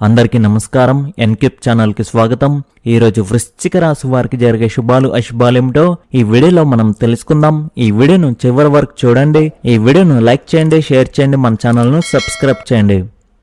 అందరికీ నమస్కారం. ఎన్కిప్ ఛానల్కి స్వాగతం. ఈ రోజు వృశ్చిక రాశి వారికి జరిగే శుభాలు అశుభాలేమిటో ఈ వీడియోలో మనం తెలుసుకుందాం. ఈ వీడియోను చివరి వరకు చూడండి. ఈ వీడియోను లైక్ చేయండి షేర్ చేయండి మన ఛానల్ను సబ్స్క్రైబ్ చేయండి.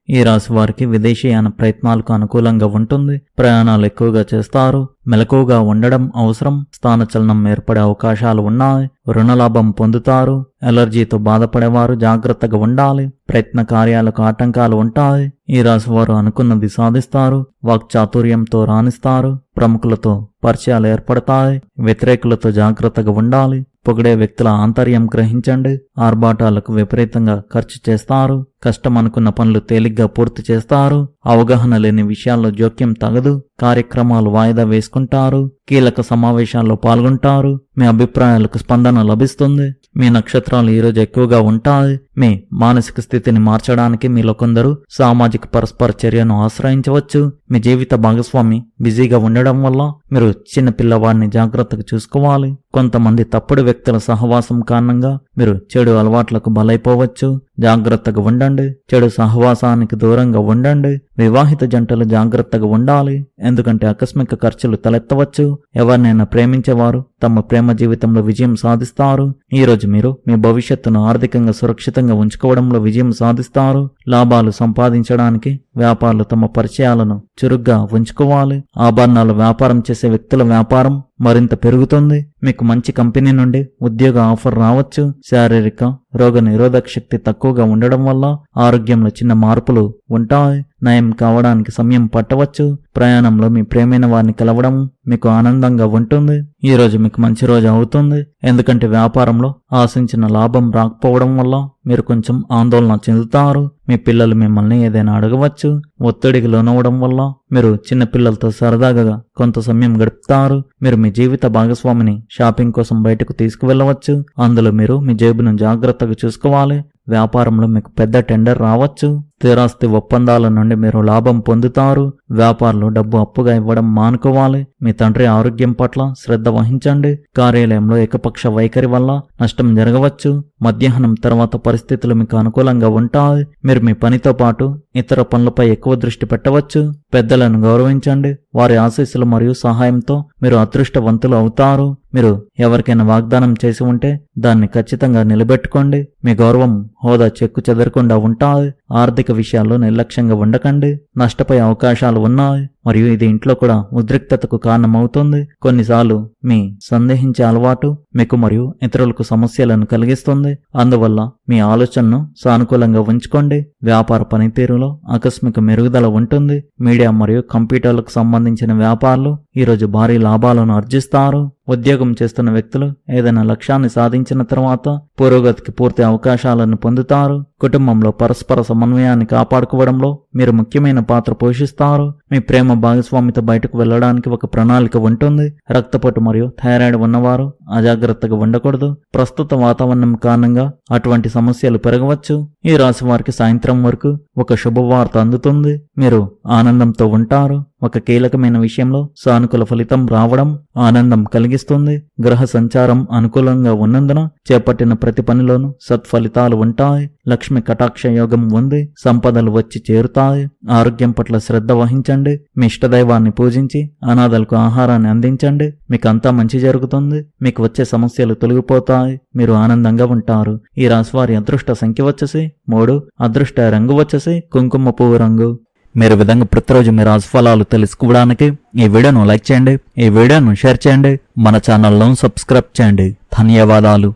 ఈ రాశి వారికి విదేశీయాన ప్రయత్నాలకు అనుకూలంగా ఉంటుంది. ప్రయాణాలు ఎక్కువగా చేస్తారు. మెలకువగా ఉండడం అవసరం. స్థానచలనం ఏర్పడే అవకాశాలు ఉన్నాయి. రుణలాభం పొందుతారు. ఎలర్జీతో బాధపడేవారు జాగ్రత్తగా ఉండాలి. ప్రయత్న కార్యాలకు ఆటంకాలు ఉంటాయి. ఈ రాశి వారు అనుకున్నది సాధిస్తారు. వాక్చాతుర్యంతో రాణిస్తారు. ప్రముఖులతో పరిచయాలు ఏర్పడతాయి. వ్యతిరేకులతో జాగ్రత్తగా ఉండాలి. పొగిడే వ్యక్తుల ఆంతర్యం గ్రహించండి. ఆర్భాటాలకు విపరీతంగా ఖర్చు చేస్తారు. కష్టం అనుకున్న పనులు తేలిగ్గా పూర్తి చేస్తారు. అవగాహన లేని విషయాల్లో జోక్యం తగదు. కార్యక్రమాలు వాయిదా వేసుకుంటారు. కీలక సమావేశాల్లో పాల్గొంటారు. మీ అభిప్రాయాలకు స్పందన లభిస్తుంది. మీ నక్షత్రాలు ఈరోజు ఎక్కువగా ఉంటాయి. మీ మానసిక స్థితిని మార్చడానికి మీలో కొందరు సామాజిక పరస్పర చర్యను ఆశ్రయించవచ్చు. మీ జీవిత భాగస్వామి బిజీగా ఉండడం వల్ల మీరు చిన్న పిల్లవాడిని జాగ్రత్తగా చూసుకోవాలి. కొంతమంది తప్పుడు వ్యక్తుల సహవాసం కారణంగా మీరు చెడు అలవాట్లకు బలైపోవచ్చు. జాగ్రత్తగా ఉండండి. చెడు సహవాసానికి దూరంగా ఉండండి. వివాహిత జంటలు జాగ్రత్తగా ఉండాలి. ఎందుకంటే ఆకస్మిక ఖర్చులు తలెత్తవచ్చు. ఎవరినైనా ప్రేమించేవారు తమ ప్రేమ జీవితంలో విజయం సాధిస్తారు. ఈ రోజు మీరు మీ భవిష్యత్తును ఆర్థికంగా సురక్షితంగా ఉంచుకోవడంలో విజయం సాధిస్తారు. లాభాలు సంపాదించడానికి వ్యాపారులు తమ పరిచయాలను చురుగ్గా ఉంచుకోవాలి. ఆభరణాలు వ్యాపారం చేసే వ్యక్తుల వ్యాపారం మరింత పెరుగుతుంది. మీకు మంచి కంపెనీ నుండి ఉద్యోగ ఆఫర్ రావచ్చు. శారీరక రోగ నిరోధక శక్తి తక్కువగా ఉండడం వల్ల ఆరోగ్యంలో చిన్న మార్పులు ఉంటాయి. నయం కావడానికి సమయం పట్టవచ్చు. ప్రయాణంలో మీ ప్రేమైన వారిని కలవడం మీకు ఆనందంగా ఉంటుంది. ఈ రోజు మీకు మంచి రోజు అవుతుంది. ఎందుకంటే వ్యాపారంలో ఆశించిన లాభం రాకపోవడం వల్ల మీరు కొంచెం ఆందోళన చెందుతారు. మీ పిల్లలు మిమ్మల్ని ఏదైనా అడగవచ్చు. ఒత్తిడికి లోనవడం వల్ల మీరు చిన్న పిల్లలతో సరదాగా కొంత సమయం గడుపుతారు. మీరు మీ జీవిత భాగస్వామిని షాపింగ్ కోసం బయటకు తీసుకువెళ్ళవచ్చు. అందులో మీరు మీ జేబును జాగ్రత్తగా చూసుకోవాలి. వ్యాపారంలో మీకు పెద్ద టెండర్ రావచ్చు. స్థిరాస్తి ఒప్పందాల నుండి మీరు లాభం పొందుతారు. వ్యాపారులు డబ్బు అప్పుగా ఇవ్వడం మానుకోవాలి. మీ తండ్రి ఆరోగ్యం పట్ల శ్రద్ధ వహించండి. కార్యాలయంలో ఏకపక్ష వైఖరి వల్ల నష్టం జరగవచ్చు. మధ్యాహ్నం తర్వాత పరిస్థితులు మీకు అనుకూలంగా ఉంటాయి. మీరు మీ పనితో పాటు ఇతర పనులపై ఎక్కువ దృష్టి పెట్టవచ్చు. పెద్దలను గౌరవించండి. వారి ఆశీస్సులు మరియు సహాయంతో మీరు అదృష్టవంతులు అవుతారు. మీరు ఎవరికైనా వాగ్దానం చేసి ఉంటే దాన్ని ఖచ్చితంగా నిలబెట్టుకోండి. మీ గౌరవం హోదా చెక్కు చెదరకుండా ఉంటాయి. ఆర్థిక విషయాల్లో నిర్లక్ష్యంగా ఉండకండి. నష్టపోయే అవకాశాలు ఉన్నాయి. మరియు ఇది ఇంట్లో కూడా ఉద్రిక్తతకు కారణమవుతుంది. కొన్నిసార్లు మీ సందేహించే అలవాటు మీకు మరియు ఇతరులకు సమస్యలను కలిగిస్తుంది. అందువల్ల మీ ఆలోచనను సానుకూలంగా ఉంచుకోండి. వ్యాపార పనితీరులో ఆకస్మిక మెరుగుదల ఉంటుంది. మీడియా మరియు కంప్యూటర్లకు సంబంధించిన వ్యాపారాలు ఈరోజు భారీ లాభాలను ఆర్జిస్తారు. ఉద్యోగం చేస్తున్న వ్యక్తులు ఏదైనా లక్ష్యాన్ని సాధించిన తర్వాత పురోగతికి పూర్తి అవకాశాలను పొందుతారు. కుటుంబంలో పరస్పర సమన్వయాన్ని కాపాడుకోవడంలో మీరు ముఖ్యమైన పాత్ర పోషిస్తారు. మీ ప్రేమ భాగస్వామితో బయటకు వెళ్ళడానికి ఒక ప్రణాళిక ఉంటుంది. రక్తపోటు మరియు థైరాయిడ్ ఉన్నవారు అజాగ్రత్తగా ఉండకూడదు. ప్రస్తుత వాతావరణం కారణంగా అటువంటి సమస్యలు పెరగవచ్చు. ఈ రాశి వారికి సాయంత్రం వరకు ఒక శుభవార్త అందుతుంది. మీరు ఆనందంతో ఉంటారు. ఒక కీలకమైన విషయంలో సానుకూల ఫలితం రావడం ఆనందం కలిగిస్తుంది. గ్రహ సంచారం అనుకూలంగా ఉన్నందున చేపట్టిన ప్రతి పనిలోనూ సత్ఫలితాలు ఉంటాయి. లక్ష్మి కటాక్ష యోగం ఉంది. సంపదలు వచ్చి చేరుతాయి. ఆరోగ్యం పట్ల శ్రద్ధ వహించండి. మీ ఇష్టదైవాన్ని పూజించి అనాథలకు ఆహారాన్ని అందించండి. మీకు అంతా మంచి జరుగుతుంది. మీకు వచ్చే సమస్యలు తొలగిపోతాయి. మీరు ఆనందంగా ఉంటారు. ఈ రాశివారి అదృష్ట సంఖ్య వచ్చేసి మూడు. అదృష్ట రంగు వచ్చేసి కుంకుమ పువ్వు రంగు. మీరు విధంగా ప్రతిరోజు మీ రాశిఫలాలు తెలుసుకోవడానికి ఈ వీడియోను లైక్ చేయండి. ఈ వీడియోను షేర్ చేయండి. మన ఛానల్ను సబ్స్క్రైబ్ చేయండి. ధన్యవాదాలు.